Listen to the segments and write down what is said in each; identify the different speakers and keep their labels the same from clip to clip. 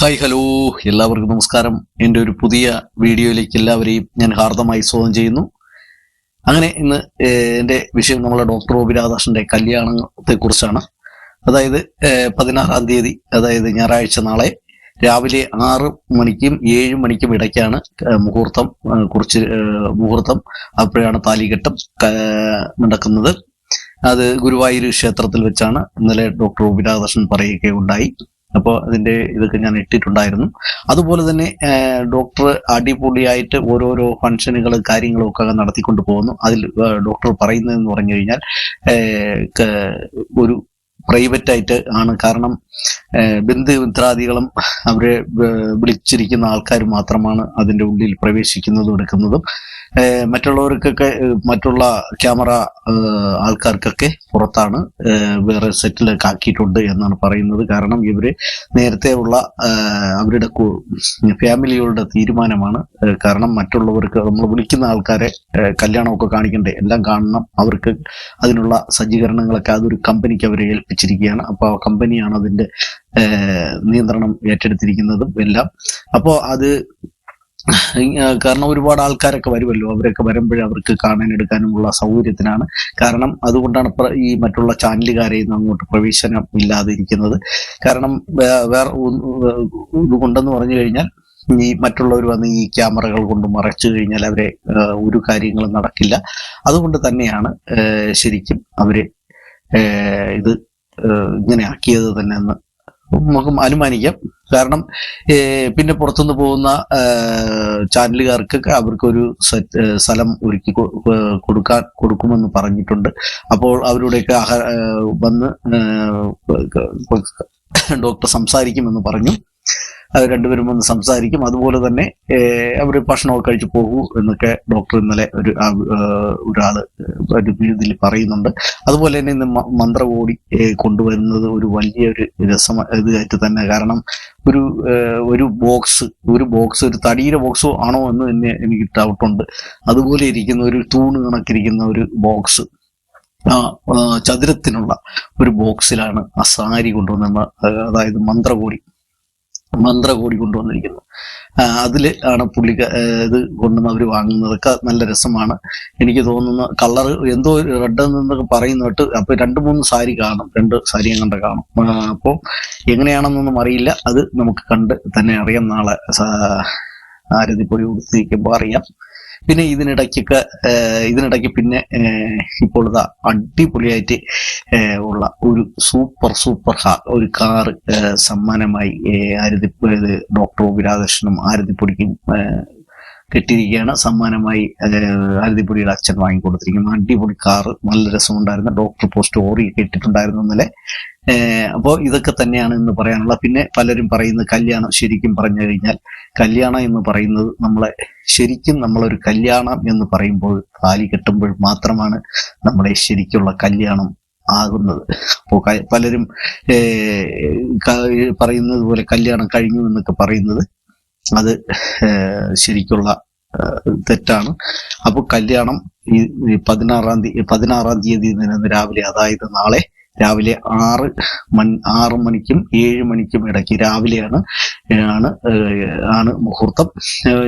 Speaker 1: Hi hello. എല്ലാവർക്കും നമസ്കാരം. എന്റെ ഒരു പുതിയ വീഡിയോയിലേക്ക് എല്ലാവരെയും ഞാൻ ഹാർദമായി സ്വാഗതം ചെയ്യുന്നു. അങ്ങനെ ഇന്ന് എന്റെ വിഷയം നമ്മളെ ഡോക്ടർ ഒ രാധാകൃഷ്ണന്റെ കല്യാണത്തെ കുറിച്ചാണ് അതായത് പതിനാറാം തീയതി അതായത് ഞായറാഴ്ച നാളെ രാവിലെ ആറ് മണിക്കും ഏഴ് മണിക്കും ഇടയ്ക്കാണ് മുഹൂർത്തം കുറച്ച് കുറിച്ച് മുഹൂർത്തം. അപ്പോഴാണ് താലികെട്ടം നടക്കുന്നത്. അത് ഗുരുവായൂർ ക്ഷേത്രത്തിൽ വെച്ചാണ് ഇന്നലെ ഡോക്ടർ ഒ പി രാധാകൃഷ്ണൻ പറയുകയുണ്ടായി. അപ്പോൾ അതിന്റെ ഇതൊക്കെ ഞാൻ ഇട്ടിട്ടുണ്ടായിരുന്നു. അതുപോലെ തന്നെ ഡോക്ടർ അടിപൊളിയായിട്ട് ഓരോരോ ഫംഗ്ഷനുകൾ കാര്യങ്ങളും ഒക്കെ നടത്തിക്കൊണ്ട് പോകുന്നു. അതിൽ ഡോക്ടർ പറയുന്നതെന്ന് പറഞ്ഞു കഴിഞ്ഞാൽ ഒരു പ്രൈവറ്റ് ആയിട്ട് ആണ്. കാരണം ബന്ധു ബന്ധുമിത്രാദികളും അവരെ വിളിച്ചിരിക്കുന്ന ആൾക്കാർ മാത്രമാണ് അതിന്റെ ഉള്ളിൽ പ്രവേശിക്കുന്നതും എടുക്കുന്നതും. മറ്റുള്ളവർക്കൊക്കെ മറ്റുള്ള ക്യാമറ ആൾക്കാർക്കൊക്കെ പുറത്താണ് വേറെ സെറ്റിലൊക്കെ ആക്കിയിട്ടുണ്ട് എന്നാണ് പറയുന്നത്. കാരണം ഇവർ നേരത്തെ ഉള്ള അവരുടെ ഫാമിലികളുടെ തീരുമാനമാണ്. കാരണം മറ്റുള്ളവർക്ക് നമ്മൾ വിളിക്കുന്ന ആൾക്കാരെ കല്യാണമൊക്കെ കാണിക്കണ്ടേ? എല്ലാം കാണണം. അവർക്ക് അതിനുള്ള സജ്ജീകരണങ്ങളൊക്കെ അതൊരു കമ്പനിക്ക് അവരെ ഏൽപ്പിച്ചിരിക്കുകയാണ് അപ്പോൾ കമ്പനിയാണ് അതിന്റെ നിയന്ത്രണം ഏറ്റെടുത്തിരിക്കുന്നതും എല്ലാം. അപ്പോൾ അത് കാരണം ഒരുപാട് ആൾക്കാരൊക്കെ വരുമല്ലോ. അവരൊക്കെ വരുമ്പോഴേ അവർക്ക് കാണാൻ എടുക്കാനുമുള്ള സൗകര്യത്തിനാണ്. കാരണം അതുകൊണ്ടാണ് ഈ മറ്റുള്ള ചാനലുകാരെയും അങ്ങോട്ട് പ്രവേശനം ഇല്ലാതിരിക്കുന്നത്. കാരണം വേറെ ഇതുകൊണ്ടെന്ന് പറഞ്ഞു കഴിഞ്ഞാൽ ഈ മറ്റുള്ളവർ വന്ന് ഈ ക്യാമറകൾ കൊണ്ട് മറച്ചു കഴിഞ്ഞാൽ അവരെ ഒരു കാര്യങ്ങളും നടക്കില്ല. അതുകൊണ്ട് തന്നെയാണ് ശരിക്കും അവർ ഇത് ഇങ്ങനെ ആക്കിയത് തന്നെ എന്ന് നമുക്ക് അനുമാനിക്കാം. കാരണം പിന്നെ പുറത്തുനിന്ന് പോകുന്ന ചാനലുകാർക്ക് അവർക്കൊരു സ്ഥലം ഒരുക്കി കൊടുക്കാൻ കൊടുക്കുമെന്ന് പറഞ്ഞിട്ടുണ്ട്. അപ്പോൾ അവരുടെയൊക്കെ ആഹാര വന്ന് ഡോക്ടർ സംസാരിക്കുമെന്ന് പറഞ്ഞു. അത് രണ്ടുപേരും വന്ന് സംസാരിക്കും. അതുപോലെ തന്നെ അവർ ഭക്ഷണമൊക്കെ കഴിച്ചു പോകൂ എന്നൊക്കെ ഡോക്ടർ ഇന്നലെ ഒരു ഒരാൾ ഒരു ഇതിൽ പറയുന്നുണ്ട്. അതുപോലെ തന്നെ ഇന്ന് മന്ത്ര ഏ, കൊണ്ടുവരുന്നത് ഒരു വലിയൊരു രസം ഇതായിട്ട് തന്നെ. കാരണം ഒരു ഒരു ബോക്സ് ഒരു ബോക്സ് ഒരു തടിയുടെ ബോക്സോ ആണോ എന്ന് തന്നെ എനിക്ക് ഡൗട്ടുണ്ട് അതുപോലെ ഇരിക്കുന്ന ഒരു തൂണ് കണക്കിരിക്കുന്ന ഒരു ബോക്സ് ചതുരത്തിനുള്ള ഒരു ബോക്സിലാണ് ആ സാരി കൊണ്ടുവന്ന അതായത് മന്ത്രകോടി മന്ത്രകോടി കൊണ്ടുവന്നിരിക്കുന്നു അതിൽ ആണ് പുള്ളിക്ക് ഇത് കൊണ്ടുവന്ന് അവർ വാങ്ങുന്നതൊക്കെ നല്ല രസമാണ്. എനിക്ക് തോന്നുന്ന കളർ എന്തോ റെഡ് എന്നൊക്കെ പറയുന്ന കേട്ട് അപ്പൊ രണ്ട് മൂന്ന് സാരി കാണും. രണ്ട് സാരി അങ്ങോട്ട് കാണും. അപ്പോൾ എങ്ങനെയാണെന്നൊന്നും അറിയില്ല. അത് നമുക്ക് കണ്ട് തന്നെ അറിയാം. നാളെ ആരതിപ്പൊടി കൊടുത്തിരിക്കുമ്പോൾ അറിയാം. പിന്നെ ഇതിനിടയ്ക്കൊക്കെ ഇതിനിടയ്ക്ക് പിന്നെ ഇപ്പോൾ ഇതാ അടിപൊളിയായിട്ട് ഉള്ള ഒരു സൂപ്പർ സൂപ്പർ ഹാർ ഒരു കാറ് സമ്മാനമായി ആരതി ഡോക്ടർ ഒ. വിരാകൃഷ്ണനും ആരതിപ്പൊടിക്കും കെട്ടിയിരിക്കുകയാണ്. സമ്മാനമായി അരുതിപ്പൊടിയുടെ അച്ഛൻ വാങ്ങിക്കൊടുത്തിരിക്കും അടിപൊളി കാറ് നല്ല രസമുണ്ടായിരുന്നു. ഡോക്ടർ പോസ്റ്റ് ഓറി കിട്ടിയിട്ടുണ്ടായിരുന്നു ഇന്നലെ. അപ്പോൾ ഇതൊക്കെ തന്നെയാണ് ഇന്ന് പറയാനുള്ളത്. പിന്നെ പലരും പറയുന്നത് കല്യാണം ശരിക്കും പറഞ്ഞു കഴിഞ്ഞാൽ കല്യാണം എന്ന് പറയുന്നത് നമ്മളെ ശരിക്കും നമ്മളൊരു കല്യാണം എന്ന് പറയുമ്പോൾ താലി കെട്ടുമ്പോൾ മാത്രമാണ് നമ്മുടെ ശരിക്കുള്ള കല്യാണം ആകുന്നത്. അപ്പോൾ പലരും പറയുന്നത് പോലെ കല്യാണം കഴിഞ്ഞു എന്നൊക്കെ പറയുന്നത് അത് ശരിക്കുള്ള തെറ്റാണ്. അപ്പോൾ കല്യാണം ഈ പതിനാറാം തീയതി പതിനാറാം തീയതി നിന്ന് രാവിലെ അതായത് നാളെ രാവിലെ ആറ് മണി ആറ് മണിക്കും ഏഴ് മണിക്കും ഇടയ്ക്ക് രാവിലെയാണ് ആണ് ആണ് മുഹൂർത്തം.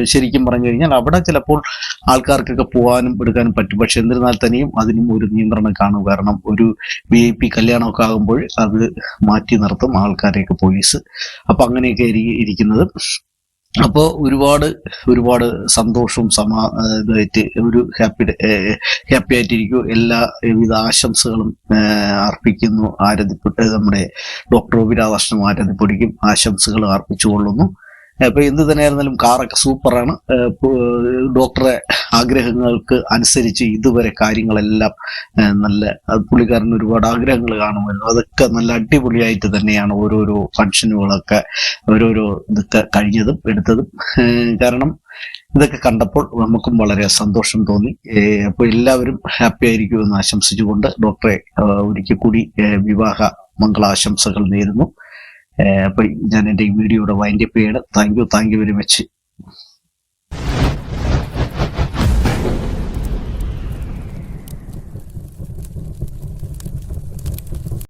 Speaker 1: ശരിക്കും പറഞ്ഞു കഴിഞ്ഞാൽ അവിടെ ചിലപ്പോൾ ആൾക്കാർക്കൊക്കെ പോകാനും എടുക്കാനും പറ്റും. പക്ഷെ എന്നിരുന്നാൽ തന്നെയും അതിനും ഒരു നിയന്ത്രണം കാണും. കാരണം ഒരു വി ഐ പി കല്യാണമൊക്കെ ആകുമ്പോൾ അത് മാറ്റി നിർത്തും ആൾക്കാരെയൊക്കെ പോലീസ്. അപ്പൊ അങ്ങനെയൊക്കെ ഇരി- ഇരിക്കുന്നത്. അപ്പോൾ ഒരുപാട് ഒരുപാട് സന്തോഷവും സമാ ഇതായിട്ട് ഒരു ഹാപ്പി ഹാപ്പി ആയിട്ടിരിക്കും എല്ലാ വിധ ആശംസകളും അർപ്പിക്കുന്നു ആരതിപ്പെട്ട് നമ്മുടെ ഡോക്ടർ ഒ. രാധാകൃഷ്ണൻ ആരതിപ്പൊടിക്കും ആശംസകൾ അർപ്പിച്ചുകൊള്ളുന്നു അപ്പൊ എന്ത് തന്നെയായിരുന്നാലും കാറൊക്കെ സൂപ്പറാണ്. ഡോക്ടറെ ആഗ്രഹങ്ങൾക്ക് അനുസരിച്ച് ഇതുവരെ കാര്യങ്ങളെല്ലാം നല്ല പുള്ളിക്കാരൻ ഒരുപാട് ആഗ്രഹങ്ങൾ കാണുമല്ലോ അതൊക്കെ നല്ല അടിപൊളിയായിട്ട് തന്നെയാണ് ഓരോരോ ഫംഗ്ഷനുകളൊക്കെ ഓരോരോ ഇതൊക്കെ കഴിഞ്ഞതും എടുത്തതും. കാരണം ഇതൊക്കെ കണ്ടപ്പോൾ നമുക്കും വളരെ സന്തോഷം തോന്നി. അപ്പൊ അപ്പോൾ എല്ലാവരും ഹാപ്പി ആയിരിക്കുമെന്ന് ആശംസിച്ചുകൊണ്ട് ഡോക്ടറെ ഒരിക്കൽ കൂടി വിവാഹ മംഗളാശംസകൾ നേരുന്നു. അപ്പോൾ ഞാൻ എന്റെ ഈ വീഡിയോയുടെ വൈൻഡപ്പ് ചെയ്യണം. Thank you thank you very much